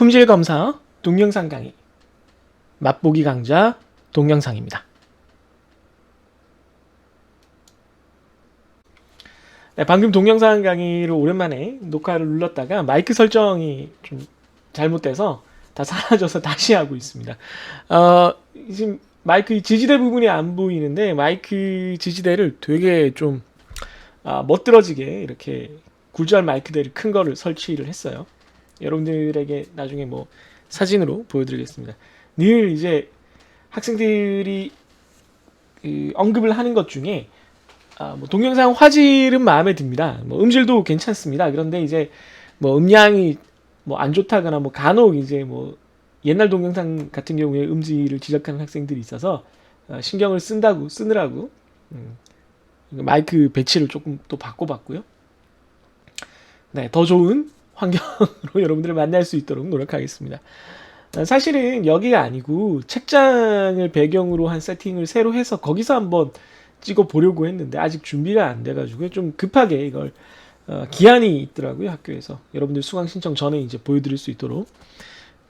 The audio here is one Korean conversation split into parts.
품질 검사 동영상 강의 맛보기 강좌 동영상입니다. 네, 방금 동영상 강의를 오랜만에 녹화를 눌렀다가 마이크 설정이 좀 잘못돼서 다 사라져서 다시 하고 있습니다. 어, 지금 마이크 지지대 부분이 안 보이는데 마이크 지지대를 되게 좀 아, 멋들어지게 이렇게 굴절 마이크대를 큰 거를 설치를 했어요. 여러분들에게 나중에 뭐 사진으로 보여드리겠습니다. 늘 이제 학생들이 그 언급을 하는 것 중에 아, 뭐 동영상 화질은 마음에 듭니다. 뭐 음질도 괜찮습니다. 그런데 이제 뭐 음량이 뭐 안 좋다거나 뭐 간혹 이제 뭐 옛날 동영상 같은 경우에 음질을 지적하는 학생들이 있어서 어, 신경을 쓴다고 쓰느라고 음, 마이크 배치를 조금 또 바꿔봤고요. 네, 더 좋은 환경으로 여러분들을 만날 수 있도록 노력하겠습니다. 어, 사실은 여기가 아니고 책장을 배경으로 한 세팅을 새로 해서 거기서 한번 찍어 보려고 했는데 아직 준비가 안 돼가지고 좀 급하게 이걸 어, 기한이 있더라고요 학교에서 여러분들 수강 신청 전에 이제 보여드릴 수 있도록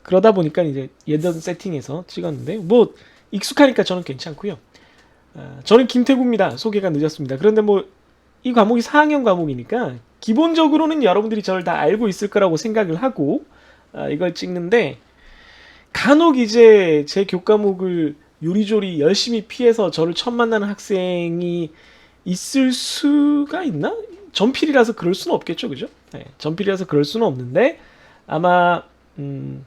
그러다 보니까 이제 예전 세팅에서 찍었는데 뭐 익숙하니까 저는 괜찮고요. 어, 저는 김태구입니다. 소개가 늦었습니다. 그런데 뭐 이 과목이 4학년 과목이니까 기본적으로는 여러분들이 저를 다 알고 있을 거라고 생각을 하고 아, 이걸 찍는데 간혹 이제 제 교과목을 요리조리 열심히 피해서 저를 처음 만나는 학생이 있을 수가 있나? 전필이라서 그럴 수는 없겠죠, 그죠? 네, 전필이라서 그럴 수는 없는데 아마 음,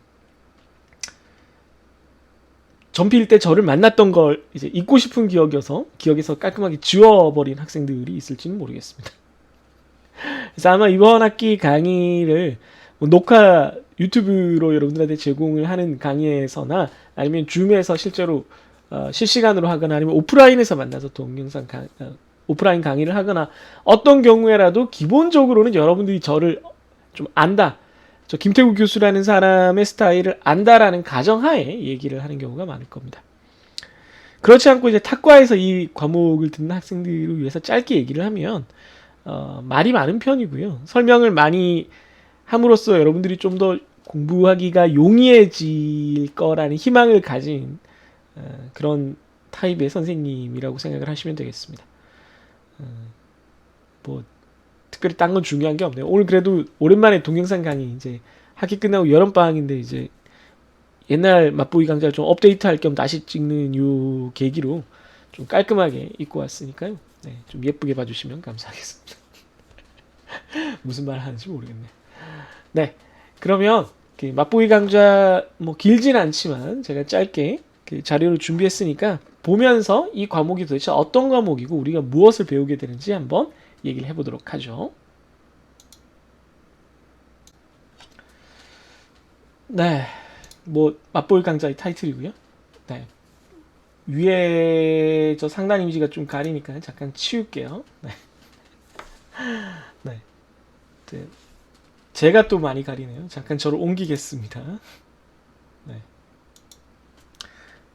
전필 때 저를 만났던 걸 이제 잊고 싶은 기억이어서 기억에서 깔끔하게 지워버린 학생들이 있을지는 모르겠습니다. 그래서 아마 이번 학기 강의를 뭐 녹화 유튜브로 여러분들한테 제공을 하는 강의에서나 아니면 줌에서 실제로 어, 실시간으로 하거나 아니면 오프라인에서 만나서 동영상 강, 어, 오프라인 강의를 하거나 어떤 경우에라도 기본적으로는 여러분들이 저를 좀 안다. 저 김태구 교수라는 사람의 스타일을 안다라는 가정하에 얘기를 하는 경우가 많을 겁니다. 그렇지 않고 이제 탁과에서 이 과목을 듣는 학생들을 위해서 짧게 얘기를 하면 어, 말이 많은 편이고요. 설명을 많이 함으로써 여러분들이 좀 더 공부하기가 용이해질 거라는 희망을 가진 어, 그런 타입의 선생님이라고 생각을 하시면 되겠습니다. 어, 뭐 특별히 딴 건 중요한 게 없네요. 오늘 그래도 오랜만에 동영상 강의 이제 학기 끝나고 여름 방학인데 이제 옛날 맛보기 강좌를 좀 업데이트 할 겸 다시 찍는 요 계기로 좀 깔끔하게 입고 왔으니까요. 네, 좀 예쁘게 봐주시면 감사하겠습니다. 무슨 말 하는지 모르겠네. 네, 그러면 그 맛보기 강좌 뭐 길진 않지만 제가 짧게 그 자료를 준비했으니까 보면서 이 과목이 도대체 어떤 과목이고 우리가 무엇을 배우게 되는지 한번 얘기를 해보도록 하죠. 네, 뭐 맛볼 강좌의 타이틀이고요. 네, 위에 저 상단 이미지가 좀 가리니까 잠깐 치울게요. 네, 네, 네. 제가 또 많이 가리네요. 잠깐 저를 옮기겠습니다. 네.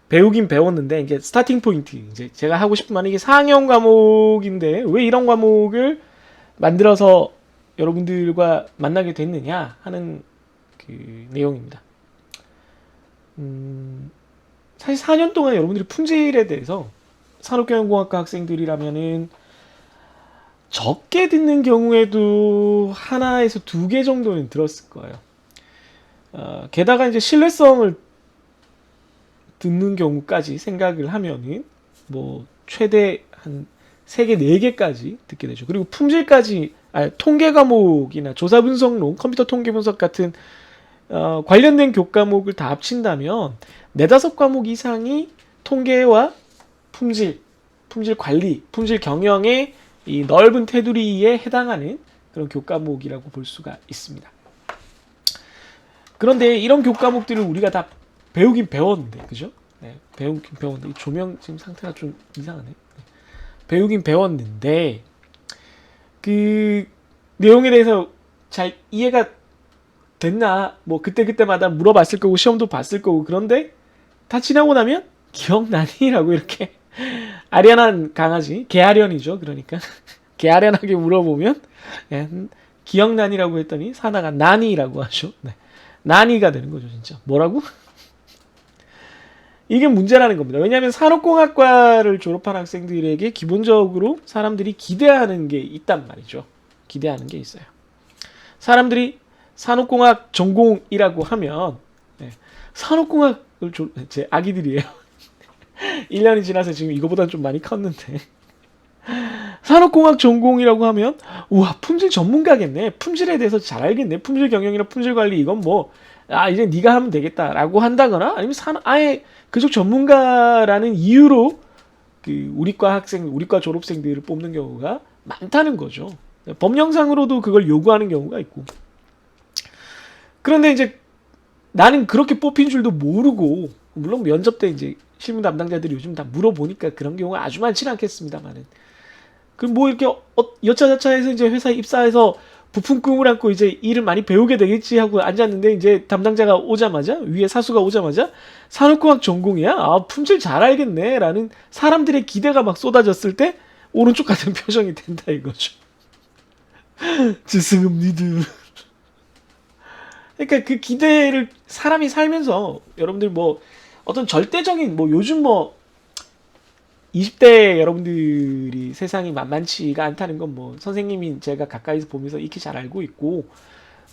배우긴 배웠는데 이게 스타팅 포인트 이제 제가 하고 싶은 말은 이게 4학년 과목인데 왜 이런 과목을 만들어서 여러분들과 만나게 됐느냐 하는 그 내용입니다. 음, 사실 4년 동안 여러분들이 품질에 대해서 산업경영공학과 학생들이라면은 적게 듣는 경우에도 하나에서 두 개 정도는 들었을 거예요. 어, 게다가 이제 신뢰성을 듣는 경우까지 생각을 하면은 뭐 최대 한 3개, 4개까지 듣게 되죠. 그리고 품질까지 아니, 통계 과목이나 조사 분석론, 컴퓨터 통계 분석 같은 어, 관련된 교과목을 다 합친다면 네다섯 과목 이상이 통계와 품질, 품질 관리, 품질 경영의 이 넓은 테두리에 해당하는 그런 교과목이라고 볼 수가 있습니다. 그런데 이런 교과목들을 우리가 다 배우긴 배웠는데, 그죠? 네, 배우긴 배웠는데, 이 조명 지금 상태가 좀 이상하네. 네. 배우긴 배웠는데, 그, 내용에 대해서 잘 이해가 됐나? 뭐, 그때 그때마다 물어봤을 거고, 시험도 봤을 거고, 그런데 다 지나고 나면, 기억나니? 라고 이렇게, 아련한 강아지, 개아련이죠. 그러니까. 개아련하게 물어보면, 예, 기억나니라고 했더니, 사나가 나니라고 하죠. 네. 난이가 되는 거죠, 진짜. 뭐라고? 이게 문제라는 겁니다. 왜냐하면 산업공학과를 졸업한 학생들에게 기본적으로 사람들이 기대하는 게 있단 말이죠. 기대하는 게 있어요. 사람들이 산업공학 전공이라고 하면 네, 산업공학을 졸, 제 아기들이에요. 1년이 지나서 지금 이거보다는 좀 많이 컸는데 산업공학 전공이라고 하면 우와 품질 전문가겠네 품질에 대해서 잘 알겠네 품질 경영이나 품질 관리 이건 뭐 아 이제 네가 하면 되겠다라고 한다거나 아니면 산 아예 그쪽 전문가라는 이유로 그 우리과 학생 우리과 졸업생들을 뽑는 경우가 많다는 거죠. 법령상으로도 그걸 요구하는 경우가 있고. 그런데 이제 나는 그렇게 뽑힌 줄도 모르고 물론 면접 때 이제 실무 담당자들이 요즘 다 물어보니까 그런 경우가 아주 많지는 않겠습니다만은. 그럼 뭐 이렇게 어, 여차저차해서 이제 회사에 입사해서 부품 꿈을 안고 이제 일을 많이 배우게 되겠지 하고 앉았는데 이제 담당자가 오자마자 위에 사수가 오자마자 산업공학 전공이야 아 품질 잘 알겠네라는 사람들의 기대가 막 쏟아졌을 때 오른쪽 같은 표정이 된다 이거죠. 죄송합니다. 그러니까 그 기대를 사람이 살면서 여러분들 뭐 어떤 절대적인 뭐 요즘 뭐 20대 여러분들이 세상이 만만치가 않다는 건 뭐 선생님이 제가 가까이서 보면서 익히 잘 알고 있고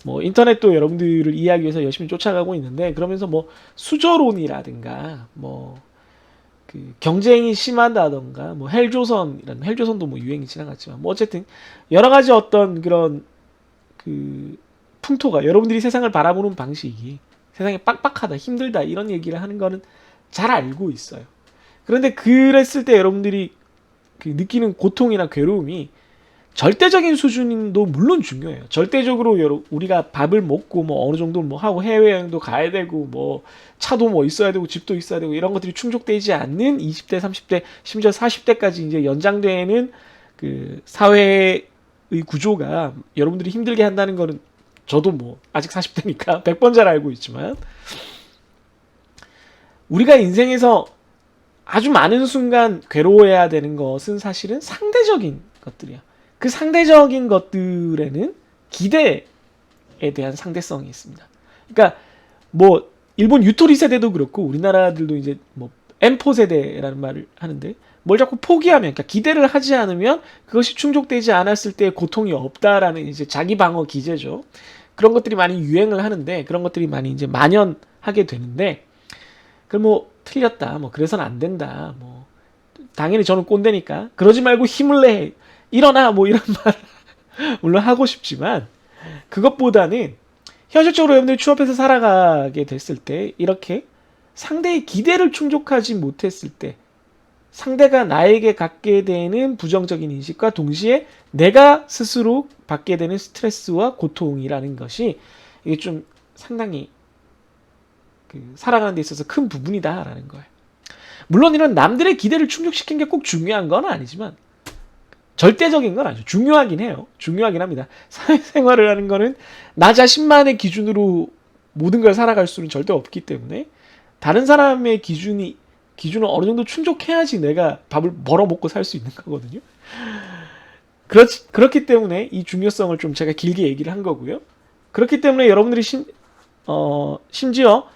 뭐 인터넷도 여러분들을 이해하기 위해서 열심히 쫓아가고 있는데 그러면서 뭐 수저론이라든가 뭐 그 경쟁이 심하다던가 뭐 헬조선 이런 헬조선도 뭐 유행이 지나갔지만 뭐 어쨌든 여러 가지 어떤 그런 그 풍토가 여러분들이 세상을 바라보는 방식이 세상이 빡빡하다 힘들다 이런 얘기를 하는 거는 잘 알고 있어요. 그런데 그랬을 때 여러분들이 그 느끼는 고통이나 괴로움이 절대적인 수준도 물론 중요해요. 절대적으로 우리가 밥을 먹고 뭐 어느 정도 뭐 하고 해외여행도 가야 되고 뭐 차도 뭐 있어야 되고 집도 있어야 되고 이런 것들이 충족되지 않는 20대, 30대, 심지어 40대까지 이제 연장되는 그 사회의 구조가 여러분들이 힘들게 한다는 거는 저도 뭐 아직 40대니까 100번 잘 알고 있지만 우리가 인생에서 아주 많은 순간 괴로워해야 되는 것은 사실은 상대적인 것들이야. 그 상대적인 것들에는 기대에 대한 상대성이 있습니다. 그러니까 뭐 일본 유토리 세대도 그렇고 우리나라들도 이제 뭐 M4 세대라는 말을 하는데 뭘 자꾸 포기하면 그러니까 기대를 하지 않으면 그것이 충족되지 않았을 때 고통이 없다라는 이제 자기 방어 기제죠. 그런 것들이 많이 유행을 하는데 그런 것들이 많이 이제 만연하게 되는데 그럼 뭐 틀렸다. 뭐 그래서는 안 된다. 뭐 당연히 저는 꼰대니까 그러지 말고 힘을 내. 일어나. 뭐 이런 말 물론 하고 싶지만 그것보다는 현실적으로 여러분들이 취업해서 살아가게 됐을 때 이렇게 상대의 기대를 충족하지 못했을 때 상대가 나에게 갖게 되는 부정적인 인식과 동시에 내가 스스로 받게 되는 스트레스와 고통이라는 것이 이게 좀 상당히 그 살아가는 데 있어서 큰 부분이다라는 거예요. 물론 이런 남들의 기대를 충족시킨 게 꼭 중요한 건 아니지만 절대적인 건 아니죠. 중요하긴 해요. 중요하긴 합니다. 사회생활을 하는 거는 나 자신만의 기준으로 모든 걸 살아갈 수는 절대 없기 때문에 다른 사람의 기준이 기준을 어느 정도 충족해야지 내가 밥을 벌어 먹고 살 수 있는 거거든요. 그렇 그렇기 때문에 이 중요성을 좀 제가 길게 얘기를 한 거고요. 그렇기 때문에 여러분들이 심, 어, 심지어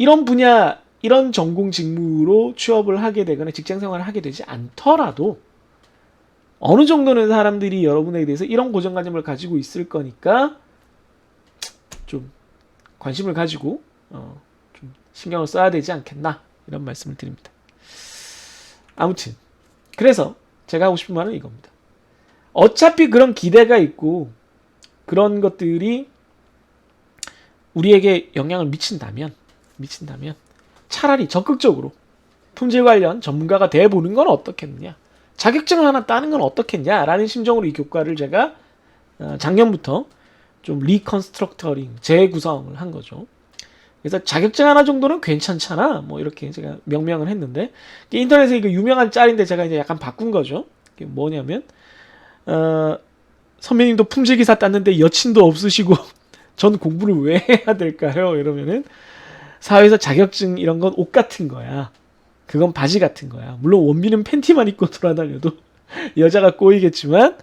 이런 분야, 이런 전공 직무로 취업을 하게 되거나 직장 생활을 하게 되지 않더라도 어느 정도는 사람들이 여러분에 대해서 이런 고정관념을 가지고 있을 거니까 좀 관심을 가지고 어, 좀 신경을 써야 되지 않겠나 이런 말씀을 드립니다. 아무튼 그래서 제가 하고 싶은 말은 이겁니다. 어차피 그런 기대가 있고 그런 것들이 우리에게 영향을 미친다면 미친다면 차라리 적극적으로 품질 관련 전문가가 돼 보는 건 어떻겠느냐? 자격증을 하나 따는 건 어떻겠냐라는 심정으로 이 교과를 제가 어, 작년부터 좀 리컨스트럭터링 재구성을 한 거죠. 그래서 자격증 하나 정도는 괜찮잖아. 뭐 이렇게 제가 명명을 했는데 인터넷에 이거 유명한 짤인데 제가 이제 약간 바꾼 거죠. 이게 뭐냐면 어, 선배님도 품질 기사 땄는데 여친도 없으시고 전 공부를 왜 해야 될까요? 이러면은 사회에서 자격증 이런 건 옷 같은 거야. 그건 바지 같은 거야. 물론 원빈은 팬티만 입고 돌아다녀도 여자가 꼬이겠지만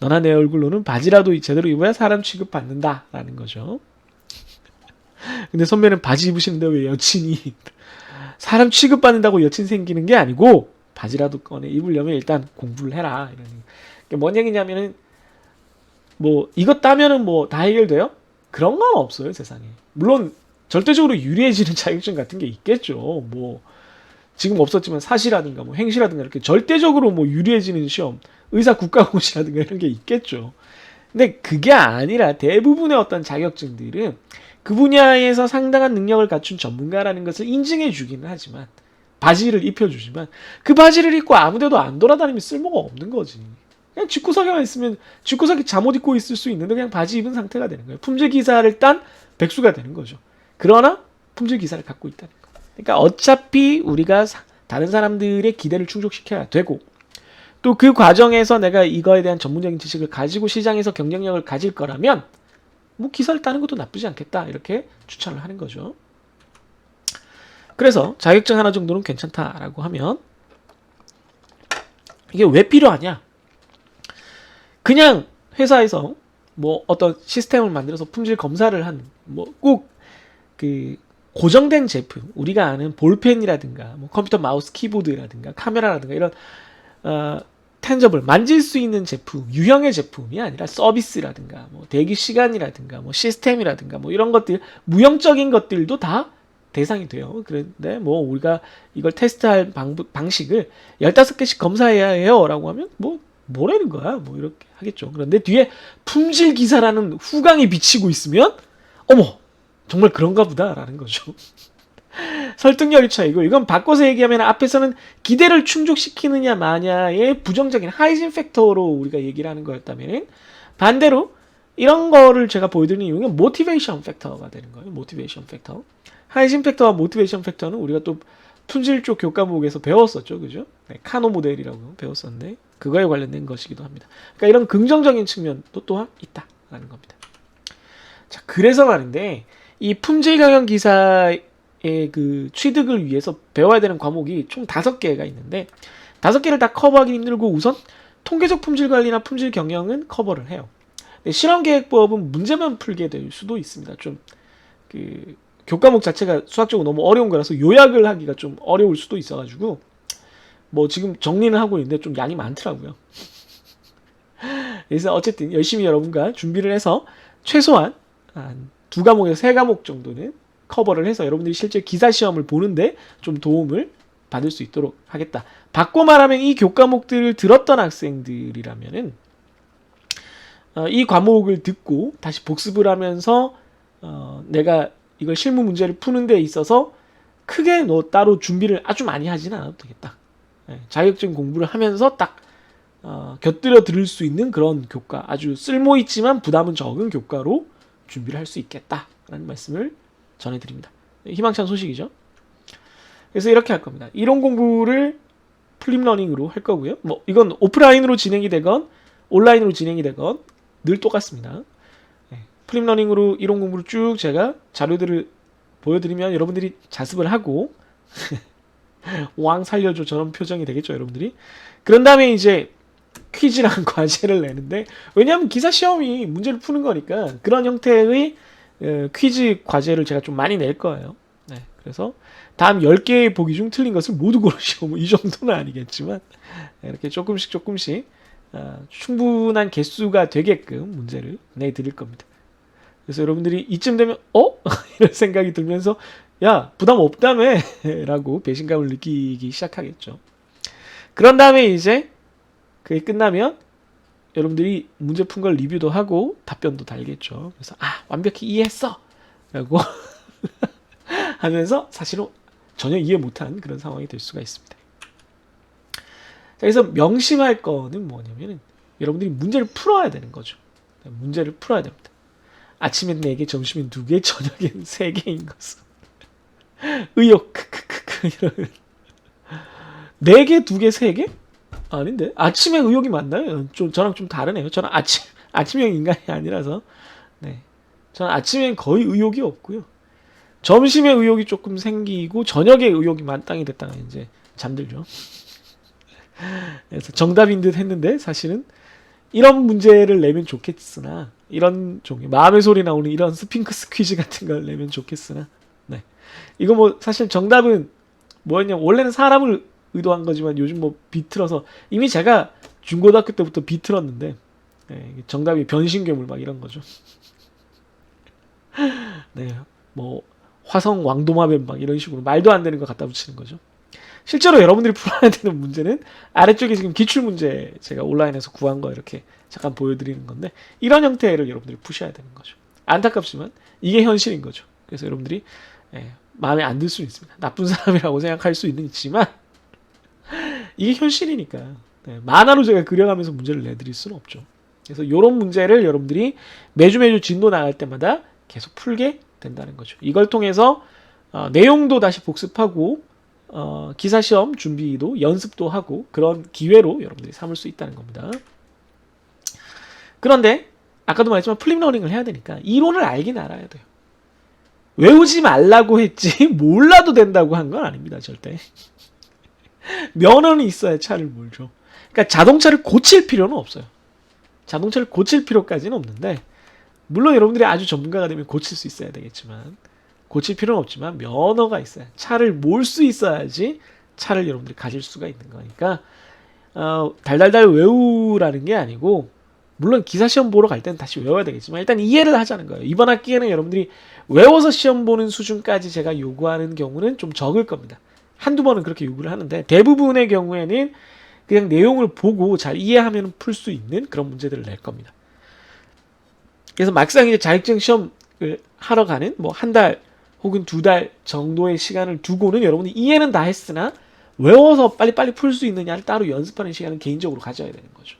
너나 내 얼굴로는 바지라도 제대로 입어야 사람 취급 받는다라는 거죠. 근데 선배는 바지 입으시는데 왜 여친이 사람 취급 받는다고 여친 생기는 게 아니고 바지라도 꺼내 입으려면 일단 공부를 해라 이런. 그게 뭔 얘기냐면은 뭐 이것 따면은 뭐 다 해결돼요? 그런 건 없어요 세상에. 물론 절대적으로 유리해지는 자격증 같은 게 있겠죠. 뭐 지금 없었지만 사시라든가 뭐 행시라든가 이렇게 절대적으로 뭐 유리해지는 시험, 의사 국가고시라든가 이런 게 있겠죠. 근데 그게 아니라 대부분의 어떤 자격증들은 그 분야에서 상당한 능력을 갖춘 전문가라는 것을 인증해 주기는 하지만 바지를 입혀주지만 그 바지를 입고 아무데도 안 돌아다니면 쓸모가 없는 거지. 그냥 집구석에만 있으면 집구석에 잠옷 입고 있을 수 있는데 그냥 바지 입은 상태가 되는 거예요. 품질 기사를 딴 백수가 되는 거죠. 그러나 품질 기사를 갖고 있다는 거. 그러니까 어차피 우리가 사- 다른 사람들의 기대를 충족시켜야 되고 또 그 과정에서 내가 이거에 대한 전문적인 지식을 가지고 시장에서 경쟁력을 가질 거라면 뭐 기사를 따는 것도 나쁘지 않겠다 이렇게 추천을 하는 거죠. 그래서 자격증 하나 정도는 괜찮다라고 하면 이게 왜 필요하냐? 그냥 회사에서 뭐 어떤 시스템을 만들어서 품질 검사를 한 뭐 꼭 그 고정된 제품 우리가 아는 볼펜이라든가 뭐 컴퓨터 마우스 키보드라든가 카메라라든가 이런 어, 텐저블 만질 수 있는 제품 유형의 제품이 아니라 서비스라든가 뭐 대기 시간이라든가 뭐 시스템이라든가 뭐 이런 것들 무형적인 것들도 다 대상이 돼요. 그런데 뭐 우리가 이걸 테스트할 방, 방식을 15개씩 검사해야 해요라고 하면 뭐 뭐라는 거야? 뭐 이렇게 하겠죠. 그런데 뒤에 품질 기사라는 후광이 비치고 있으면 어머 정말 그런가 보다라는 거죠. 설득력의 차이고 이건 바꿔서 얘기하면 앞에서는 기대를 충족시키느냐 마냐의 부정적인 하이진 팩터로 우리가 얘기를 하는 거였다면 반대로 이런 거를 제가 보여드리는 이유는 모티베이션 팩터가 되는 거예요. 모티베이션 팩터. 하이진 팩터와 모티베이션 팩터는 우리가 또 품질 쪽 교과목에서 배웠었죠. 그죠? 네, 카노 모델이라고 배웠었는데 그거에 관련된 것이기도 합니다. 그러니까 이런 긍정적인 측면도 또한 있다라는 겁니다. 자, 그래서 말인데 이 품질 경영 기사의 그 취득을 위해서 배워야 되는 과목이 총 다섯 개가 있는데 다섯 개를 다 커버하기 힘들고 우선 통계적 품질 관리나 품질 경영은 커버를 해요. 실험 계획법은 문제만 풀게 될 수도 있습니다. 좀 그 교과목 자체가 수학적으로 너무 어려운 거라서 요약을 하기가 좀 어려울 수도 있어가지고 뭐 지금 정리는 하고 있는데 좀 양이 많더라고요. 그래서 어쨌든 열심히 여러분과 준비를 해서 최소한 한 두 과목에서 세 과목 정도는 커버를 해서 여러분들이 실제 기사 시험을 보는데 좀 도움을 받을 수 있도록 하겠다. 바꿔 말하면 이 교과목들을 들었던 학생들이라면은 어, 이 과목을 듣고 다시 복습을 하면서 어, 내가 이걸 실무 문제를 푸는 데 있어서 크게 너 따로 준비를 아주 많이 하지는 않아도 되겠다. 예, 자격증 공부를 하면서 딱 어, 곁들여 들을 수 있는 그런 교과, 아주 쓸모 있지만 부담은 적은 교과로 준비를 할 수 있겠다라는 말씀을 전해드립니다. 희망찬 소식이죠. 그래서 이렇게 할 겁니다. 이론 공부를 플립러닝으로 할 거고요. 뭐 이건 오프라인으로 진행이 되건 온라인으로 진행이 되건 늘 똑같습니다. 네, 플립러닝으로 이론 공부를 쭉 제가 자료들을 보여드리면 여러분들이 자습을 하고 왕 살려줘 저런 표정이 되겠죠 여러분들이 그런 다음에 이제 퀴즈랑 과제를 내는데 왜냐하면 기사 시험이 문제를 푸는 거니까 그런 형태의 어, 퀴즈 과제를 제가 좀 많이 낼 거예요. 네, 그래서 다음 10개의 보기 중 틀린 것을 모두 고르시오. 뭐이 정도는 아니겠지만 네, 이렇게 조금씩 조금씩 어, 충분한 개수가 되게끔 문제를 내드릴 겁니다. 그래서 여러분들이 이쯤 되면 어? 이런 생각이 들면서 야 부담 없다며? 라고 배신감을 느끼기 시작하겠죠. 그런 다음에 이제 그게 끝나면 여러분들이 문제 푼 걸 리뷰도 하고 답변도 달겠죠. 그래서 아 완벽히 이해했어! 라고 하면서 사실은 전혀 이해 못한 그런 상황이 될 수가 있습니다. 자, 그래서 명심할 거는 뭐냐면 여러분들이 문제를 풀어야 되는 거죠. 문제를 풀어야 됩니다. 아침엔 4개, 점심엔 2개, 저녁엔 3개인 것은 의욕 크크크크 이런. 4개, 2개, 3개? 아닌데 아침에 의욕이 맞나요? 좀 저랑 좀 다르네요. 저는 아침 아침형 인간이 아니라서 네 저는 아침엔 거의 의욕이 없고요. 점심에 의욕이 조금 생기고 저녁에 의욕이 만땅이 됐다가 이제 잠들죠. 그래서 정답인 듯 했는데 사실은 이런 문제를 내면 좋겠으나 이런 종류 마음의 소리 나오는 이런 스핑크스 퀴즈 같은 걸 내면 좋겠으나 네 이거 뭐 사실 정답은 뭐였냐 원래는 사람을 의도한 거지만 요즘 뭐 비틀어서 이미 제가 중고등학교 때부터 비틀었는데 네, 정답이 변신 괴물 막 이런 거죠. 네, 뭐 화성 왕도마뱀 막 이런 식으로 말도 안 되는 거 갖다 붙이는 거죠. 실제로 여러분들이 풀어야 되는 문제는 아래쪽에 지금 기출 문제 제가 온라인에서 구한 거 이렇게 잠깐 보여드리는 건데 이런 형태를 여러분들이 푸셔야 되는 거죠. 안타깝지만 이게 현실인 거죠. 그래서 여러분들이 예, 마음에 안 들수 있습니다. 나쁜 사람이라고 생각할 수 있는 있지만 이게 현실이니까 네, 만화로 제가 그려가면서 문제를 내드릴 수는 없죠. 그래서 이런 문제를 여러분들이 매주 매주 진도 나갈 때마다 계속 풀게 된다는 거죠. 이걸 통해서 어, 내용도 다시 복습하고 어, 기사 시험 준비도 연습도 하고 그런 기회로 여러분들이 삼을 수 있다는 겁니다. 그런데 아까도 말했지만 플립 러닝을 해야 되니까 이론을 알긴 알아야 돼요. 외우지 말라고 했지 몰라도 된다고 한 건 아닙니다 절대. 면허는 있어야 차를 몰죠. 그러니까 자동차를 고칠 필요는 없어요. 자동차를 고칠 필요까지는 없는데 물론 여러분들이 아주 전문가가 되면 고칠 수 있어야 되겠지만 고칠 필요는 없지만 면허가 있어야 차를 몰 수 있어야지 차를 여러분들이 가질 수가 있는 거니까 어, 달달달 외우라는 게 아니고 물론 기사 시험 보러 갈 때는 다시 외워야 되겠지만 일단 이해를 하자는 거예요. 이번 학기에는 여러분들이 외워서 시험 보는 수준까지 제가 요구하는 경우는 좀 적을 겁니다. 한두 번은 그렇게 요구를 하는데 대부분의 경우에는 그냥 내용을 보고 잘 이해하면 풀 수 있는 그런 문제들을 낼 겁니다. 그래서 막상 이제 자격증 시험을 하러 가는 뭐 한 달 혹은 두 달 정도의 시간을 두고는 여러분이 이해는 다 했으나 외워서 빨리빨리 풀 수 있느냐를 따로 연습하는 시간은 개인적으로 가져야 되는 거죠.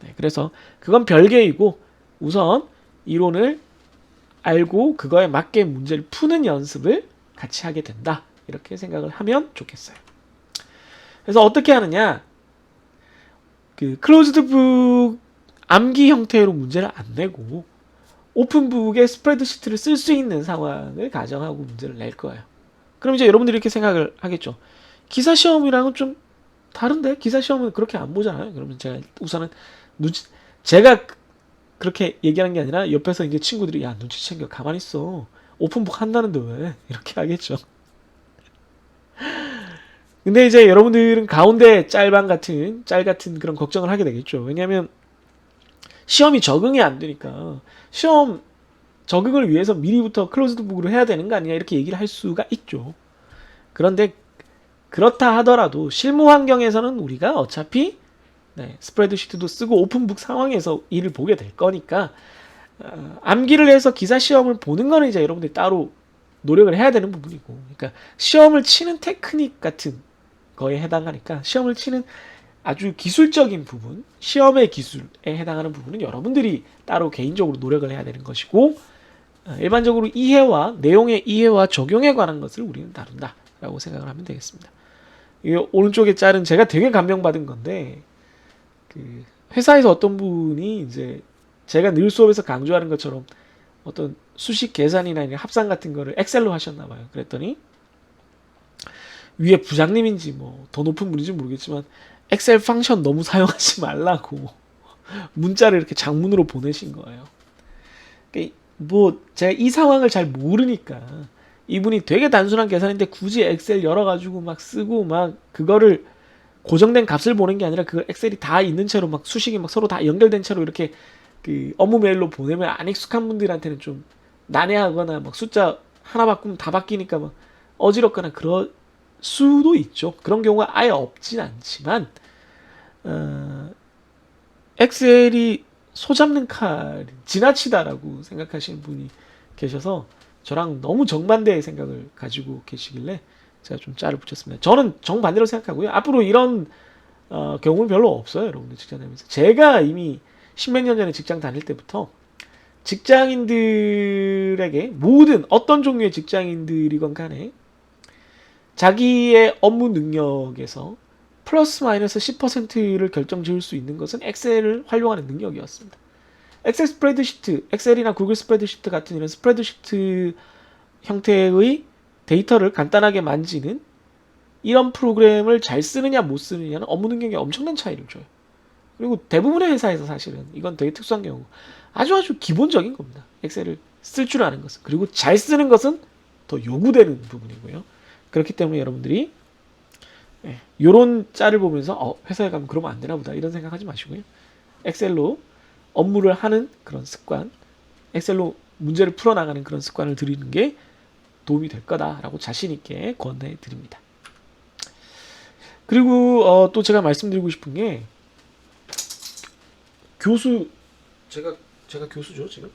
네, 그래서 그건 별개이고 우선 이론을 알고 그거에 맞게 문제를 푸는 연습을 같이 하게 된다. 이렇게 생각을 하면 좋겠어요. 그래서 어떻게 하느냐? 그 클로즈드북 암기 형태로 문제를 안 내고 오픈북에 스프레드시트를 쓸 수 있는 상황을 가정하고 문제를 낼 거예요. 그럼 이제 여러분들이 이렇게 생각을 하겠죠. 기사 시험이랑은 좀 다른데 기사 시험은 그렇게 안 보잖아요. 그러면 제가 우선은 눈치 제가 그렇게 얘기하는 게 아니라 옆에서 이제 친구들이 야 눈치 챙겨 가만히 있어 오픈북 한다는데 왜 이렇게 하겠죠. 근데 이제 여러분들은 가운데 짤방 같은 짤 같은 그런 걱정을 하게 되겠죠. 왜냐하면 시험이 적응이 안 되니까 시험 적응을 위해서 미리부터 클로즈드북으로 해야 되는 거 아니냐 이렇게 얘기를 할 수가 있죠. 그런데 그렇다 하더라도 실무 환경에서는 우리가 어차피 네, 스프레드시트도 쓰고 오픈북 상황에서 일을 보게 될 거니까 어, 암기를 해서 기사 시험을 보는 거는 이제 여러분들이 따로 노력을 해야 되는 부분이고 그러니까 시험을 치는 테크닉 같은 거에 해당하니까 시험을 치는 아주 기술적인 부분, 시험의 기술에 해당하는 부분은 여러분들이 따로 개인적으로 노력을 해야 되는 것이고 어, 일반적으로 이해와 내용의 이해와 적용에 관한 것을 우리는 다룬다라고 생각을 하면 되겠습니다. 이 오른쪽에 짤은 제가 되게 감명받은 건데 그 회사에서 어떤 분이 이제 제가 늘 수업에서 강조하는 것처럼 어떤 수식 계산이나 합산 같은 거를 엑셀로 하셨나 봐요. 그랬더니 위에 부장님인지 뭐 더 높은 분인지 모르겠지만 엑셀 펑션 너무 사용하지 말라고 문자를 이렇게 장문으로 보내신 거예요. 그러니까 뭐 제가 이 상황을 잘 모르니까 이분이 되게 단순한 계산인데 굳이 엑셀 열어가지고 막 쓰고 막 그거를 고정된 값을 보는 게 아니라 그 엑셀이 다 있는 채로 막 수식이 막 서로 다 연결된 채로 이렇게 그 업무 메일로 보내면 안 익숙한 분들한테는 좀 난해하거나 막 숫자 하나 바꾸면 다 바뀌니까 막 어지럽거나 그럴 수도 있죠. 그런 경우가 아예 없진 않지만 어, 엑셀이 소잡는 칼 지나치다라고 생각하시는 분이 계셔서 저랑 너무 정반대의 생각을 가지고 계시길래 제가 좀 짤을 붙였습니다. 저는 정반대로 생각하고요. 앞으로 이런 어, 경우는 별로 없어요. 여러분들 직장 다니면서. 제가 이미 십몇 년 전에 직장 다닐 때부터 직장인들에게 모든 어떤 종류의 직장인들이건 간에 자기의 업무 능력에서 플러스 마이너스 10%를 결정 지을 수 있는 것은 엑셀을 활용하는 능력이었습니다. 엑셀 스프레드시트, 엑셀이나 구글 스프레드시트 같은 이런 스프레드시트 형태의 데이터를 간단하게 만지는 이런 프로그램을 잘 쓰느냐 못 쓰느냐는 업무 능력에 엄청난 차이를 줘요. 그리고 대부분의 회사에서 사실은 이건 되게 특수한 경우고 아주 아주 기본적인 겁니다. 엑셀을 쓸 줄 아는 것은 그리고 잘 쓰는 것은 더 요구되는 부분이고요. 그렇기 때문에 여러분들이 예, 요런 짤을 보면서 어, 회사에 가면 그러면 안 되나 보다 이런 생각하지 마시고요. 엑셀로 업무를 하는 그런 습관, 엑셀로 문제를 풀어나가는 그런 습관을 들이는 게 도움이 될 거다라고 자신 있게 권해 드립니다. 그리고 어, 또 제가 말씀드리고 싶은 게 교수 제가 제가 교수죠 지금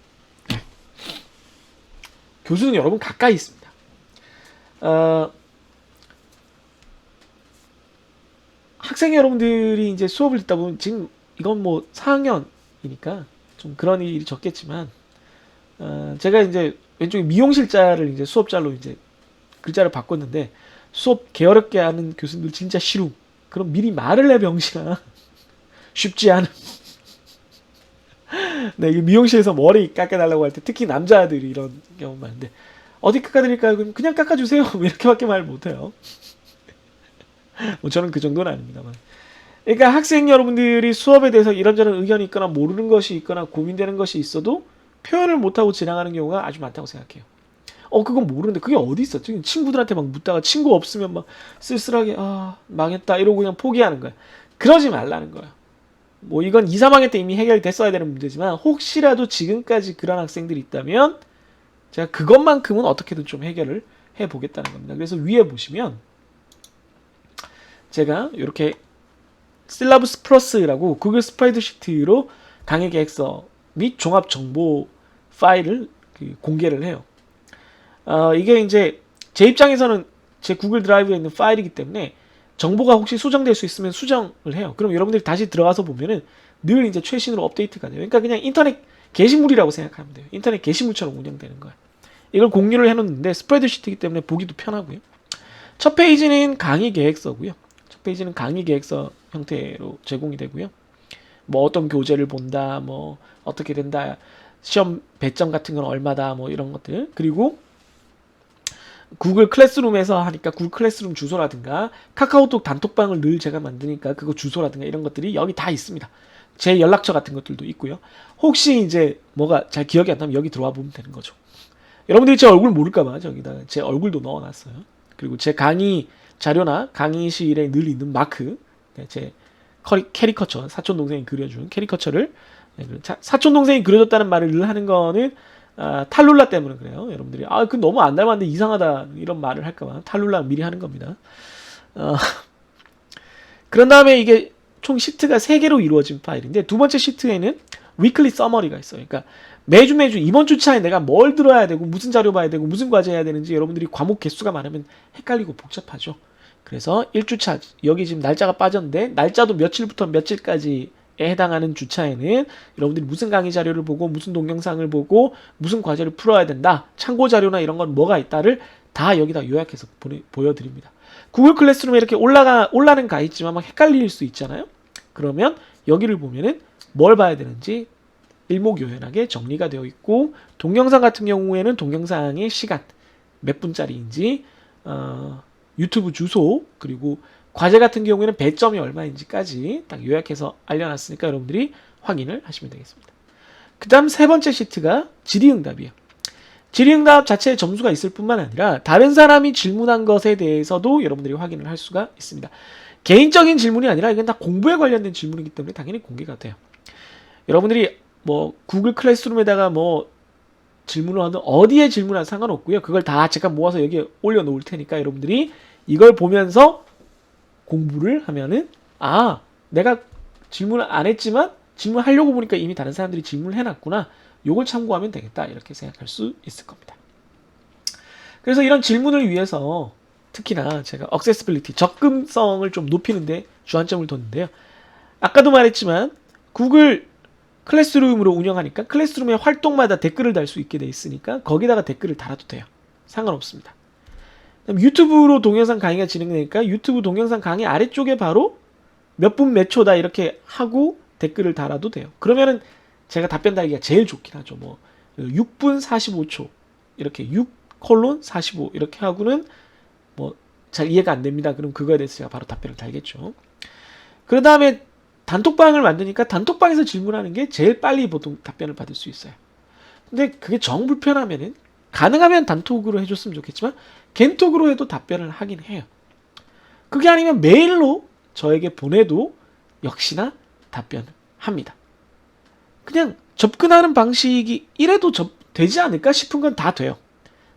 교수는 여러분 가까이 있습니다. 어, 학생 여러분들이 이제 수업을 듣다 보면 지금 이건 뭐 4학년이니까 좀 그런 일이 적겠지만 어, 제가 이제 왼쪽에 미용실자를 이제 수업자로 이제 글자를 바꿨는데 수업 개어렵게 하는 교수님들 진짜 싫음. 그럼 미리 말을 해 병신아. 쉽지 않음. 네, 이게 미용실에서 머리 깎아달라고 할 때 특히 남자들이 이런 경우 많은데 어디 깎아드릴까요? 그럼 그냥 깎아주세요. 뭐 이렇게밖에 말 못해요. 뭐 저는 그 정도는 아닙니다만. 그러니까 학생 여러분들이 수업에 대해서 이런저런 의견이 있거나 모르는 것이 있거나 고민되는 것이 있어도 표현을 못하고 지나가는 경우가 아주 많다고 생각해요. 어, 그건 모르는데 그게 어디 있었지? 친구들한테 막 묻다가 친구 없으면 막 쓸쓸하게 아, 망했다 이러고 그냥 포기하는 거야. 그러지 말라는 거야. 뭐 이건 2, 3학년 때 이미 해결됐어야 되는 문제지만 혹시라도 지금까지 그런 학생들이 있다면 제가 그것만큼은 어떻게든 좀 해결을 해 보겠다는 겁니다. 그래서 위에 보시면 제가 이렇게 실라브스 플러스라고 구글 스프레드시트로 강의 계획서 및 종합 정보 파일을 그 공개를 해요. 어, 이게 이제 제 입장에서는 제 구글 드라이브에 있는 파일이기 때문에 정보가 혹시 수정될 수 있으면 수정을 해요. 그럼 여러분들이 다시 들어가서 보면은 늘 이제 최신으로 업데이트가 돼요. 그러니까 그냥 인터넷 게시물이라고 생각하면 돼요. 인터넷 게시물처럼 운영되는 거예요. 이걸 공유를 해놓는데 스프레드시트이기 때문에 보기도 편하고요. 첫 페이지는 강의 계획서고요. 첫 페이지는 강의 계획서 형태로 제공이 되고요. 뭐 어떤 교재를 본다, 뭐 어떻게 된다, 시험 배점 같은 건 얼마다, 뭐 이런 것들. 그리고 구글 클래스룸에서 하니까 구글 클래스룸 주소라든가 카카오톡 단톡방을 늘 제가 만드니까 그거 주소라든가 이런 것들이 여기 다 있습니다. 제 연락처 같은 것들도 있고요. 혹시 이제 뭐가 잘 기억이 안 나면 여기 들어와 보면 되는 거죠. 여러분들이 제 얼굴 모를까봐 저기다가 제 얼굴도 넣어놨어요. 그리고 제 강의 자료나 강의실에 늘 있는 마크, 네, 제 커리, 캐리커처, 사촌 동생이 그려준 캐리커처를 네, 그 자- 사촌 동생이 그려줬다는 말을 늘 하는 거는 아, 탈룰라 때문에 그래요. 여러분들이 아, 그 너무 안 닮았는데 이상하다 이런 말을 할까봐 탈룰라 미리 하는 겁니다. 어, 그런 다음에 이게 총 시트가 3개로 이루어진 파일인데 두 번째 시트에는 위클리 서머리가 있어요. 그러니까 매주 매주 이번 주 차에 내가 뭘 들어야 되고 무슨 자료 봐야 되고 무슨 과제 해야 되는지 여러분들이 과목 개수가 많으면 헷갈리고 복잡하죠. 그래서 1주차 여기 지금 날짜가 빠졌는데 날짜도 며칠부터 며칠까지 에 해당하는 주차에는 여러분들이 무슨 강의 자료를 보고 무슨 동영상을 보고 무슨 과제를 풀어야 된다 참고 자료나 이런 건 뭐가 있다를 다 여기다 요약해서 보내, 보여드립니다. 구글 클래스룸에 이렇게 올라가 올라는 가 있지만 막 헷갈릴 수 있잖아요. 그러면 여기를 보면은 뭘 봐야 되는지 일목요연하게 정리가 되어 있고 동영상 같은 경우에는 동영상의 시간 몇 분짜리인지 어, 유튜브 주소 그리고 과제 같은 경우에는 배점이 얼마인지까지 딱 요약해서 알려놨으니까 여러분들이 확인을 하시면 되겠습니다. 그 다음 세 번째 시트가 질의응답이에요. 질의응답 자체에 점수가 있을 뿐만 아니라 다른 사람이 질문한 것에 대해서도 여러분들이 확인을 할 수가 있습니다. 개인적인 질문이 아니라 이건 다 공부에 관련된 질문이기 때문에 당연히 공개가 돼요. 여러분들이 뭐 구글 클래스룸에다가 뭐 질문을 하든 어디에 질문하든 상관없고요. 그걸 다 제가 모아서 여기에 올려놓을 테니까 여러분들이 이걸 보면서 공부를 하면은 아 내가 질문을 안 했지만 질문하려고 보니까 이미 다른 사람들이 질문을 해놨구나. 요걸 참고하면 되겠다 이렇게 생각할 수 있을 겁니다. 그래서 이런 질문을 위해서 특히나 제가 accessibility 접근성을 좀 높이는데 주안점을 뒀는데요. 아까도 말했지만 구글 클래스룸으로 운영하니까 클래스룸의 활동마다 댓글을 달 수 있게 돼 있으니까 거기다가 댓글을 달아도 돼요. 상관없습니다. 유튜브로 동영상 강의가 진행되니까 유튜브 동영상 강의 아래쪽에 바로 몇 분 몇 초다 이렇게 하고 댓글을 달아도 돼요. 그러면은 제가 답변 달기가 제일 좋긴 하죠. 뭐 6분 45초 이렇게 6 콜론 45 이렇게 하고는 뭐 잘 이해가 안 됩니다. 그럼 그거에 대해서 제가 바로 답변을 달겠죠. 그 다음에 단톡방을 만드니까 단톡방에서 질문하는 게 제일 빨리 보통 답변을 받을 수 있어요. 근데 그게 정 불편하면은 가능하면 단톡으로 해줬으면 좋겠지만 겐톡으로 해도 답변을 하긴 해요. 그게 아니면 메일로 저에게 보내도 역시나 답변을 합니다. 그냥 접근하는 방식이 이래도 접, 되지 않을까 싶은 건 다 돼요.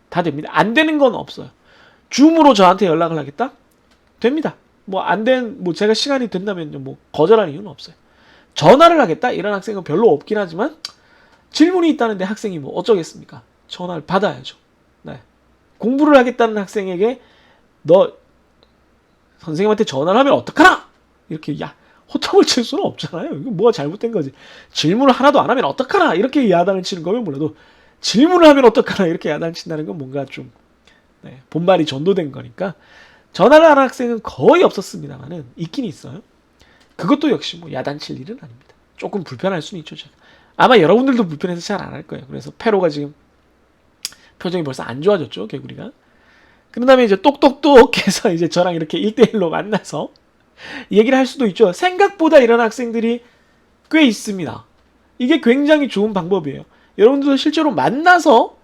다 됩니다. 안 되는 건 없어요. 줌으로 저한테 연락을 하겠다? 됩니다. 뭐 안 된, 뭐 제가 시간이 된다면요. 뭐 거절할 이유는 없어요. 전화를 하겠다? 이런 학생은 별로 없긴 하지만 질문이 있다는데 학생이 뭐 어쩌겠습니까? 전화를 받아야죠. 네. 공부를 하겠다는 학생에게 너 선생님한테 전화를 하면 어떡하나? 이렇게 야 호통을 칠 수는 없잖아요. 이거 뭐가 잘못된 거지. 질문을 하나도 안 하면 어떡하나? 이렇게 야단을 치는 거면 몰라도 질문을 하면 어떡하나? 이렇게 야단을 친다는 건 뭔가 좀 네, 본말이 전도된 거니까 전화를 하는 학생은 거의 없었습니다만은 있긴 있어요. 그것도 역시 뭐 야단칠 일은 아닙니다. 조금 불편할 수는 있죠. 제가. 아마 여러분들도 불편해서 잘 안 할 거예요. 그래서 페로가 지금 표정이 벌써 안 좋아졌죠, 개구리가. 그런 다음에 이제 똑똑똑 해서 이제 저랑 이렇게 1대1로 만나서 얘기를 할 수도 있죠. 생각보다 이런 학생들이 꽤 있습니다. 이게 굉장히 좋은 방법이에요. 여러분들도 실제로 만나서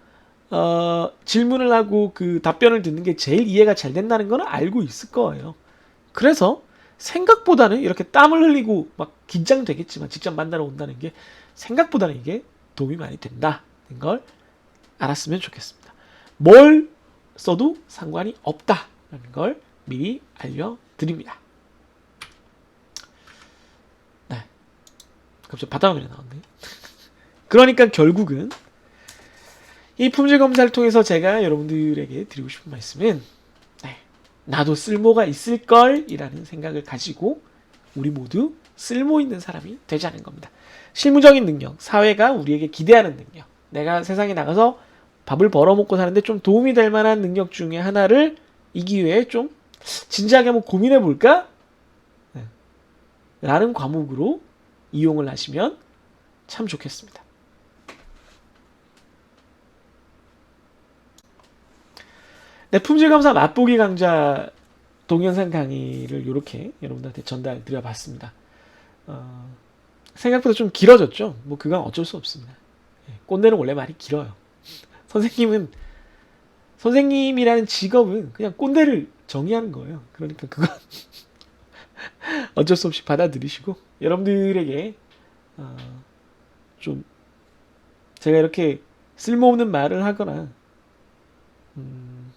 어, 질문을 하고 그 답변을 듣는 게 제일 이해가 잘 된다는 건 알고 있을 거예요. 그래서 생각보다는 이렇게 땀을 흘리고 막 긴장되겠지만 직접 만나러 온다는 게 생각보다는 이게 도움이 많이 된다는 걸 알았으면 좋겠습니다. 뭘 써도 상관이 없다라는 걸 미리 알려드립니다. 네. 갑자기 바닥화면이 나왔네. 그러니까 결국은 이 품질 검사를 통해서 제가 여러분들에게 드리고 싶은 말씀은 네, 나도 쓸모가 있을 걸이라는 생각을 가지고 우리 모두 쓸모 있는 사람이 되자는 겁니다. 실무적인 능력, 사회가 우리에게 기대하는 능력, 내가 세상에 나가서 밥을 벌어먹고 사는데 좀 도움이 될 만한 능력 중에 하나를 이 기회에 좀 진지하게 한번 고민해 볼까? 네. 라는 과목으로 이용을 하시면 참 좋겠습니다. 네, 품질검사 맛보기 강좌 동영상 강의를 이렇게 여러분들한테 전달 드려봤습니다. 어, 생각보다 좀 길어졌죠? 뭐 그건 어쩔 수 없습니다. 예, 꼰대는 원래 말이 길어요. 선생님은 선생님이라는 직업은 그냥 꼰대를 정의하는 거예요. 그러니까 그건 어쩔 수 없이 받아들이시고 여러분들에게 어, 좀 제가 이렇게 쓸모없는 말을 하거나 음,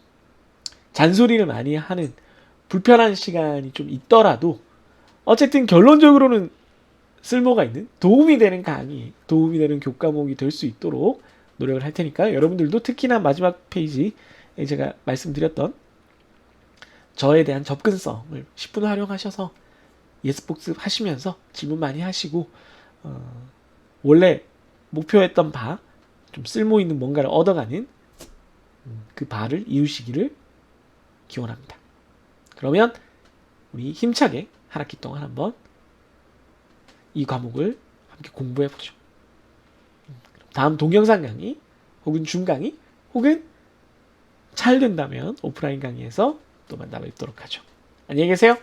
잔소리를 많이 하는 불편한 시간이 좀 있더라도 어쨌든 결론적으로는 쓸모가 있는 도움이 되는 강의, 도움이 되는 교과목이 될 수 있도록 노력을 할 테니까 여러분들도 특히나 마지막 페이지에 제가 말씀드렸던 저에 대한 접근성을 10분 활용하셔서 예스복습 하시면서 질문 많이 하시고 어, 원래 목표했던 바 좀 쓸모 있는 뭔가를 얻어가는 음, 그 바를 이루시기를 기원합니다. 그러면 우리 힘차게 한 학기 동안 한번 이 과목을 함께 공부해 보죠. 다음 동영상 강의 혹은 중 강의 혹은 잘 된다면 오프라인 강의에서 또 만나 뵙도록 하죠. 안녕히 계세요.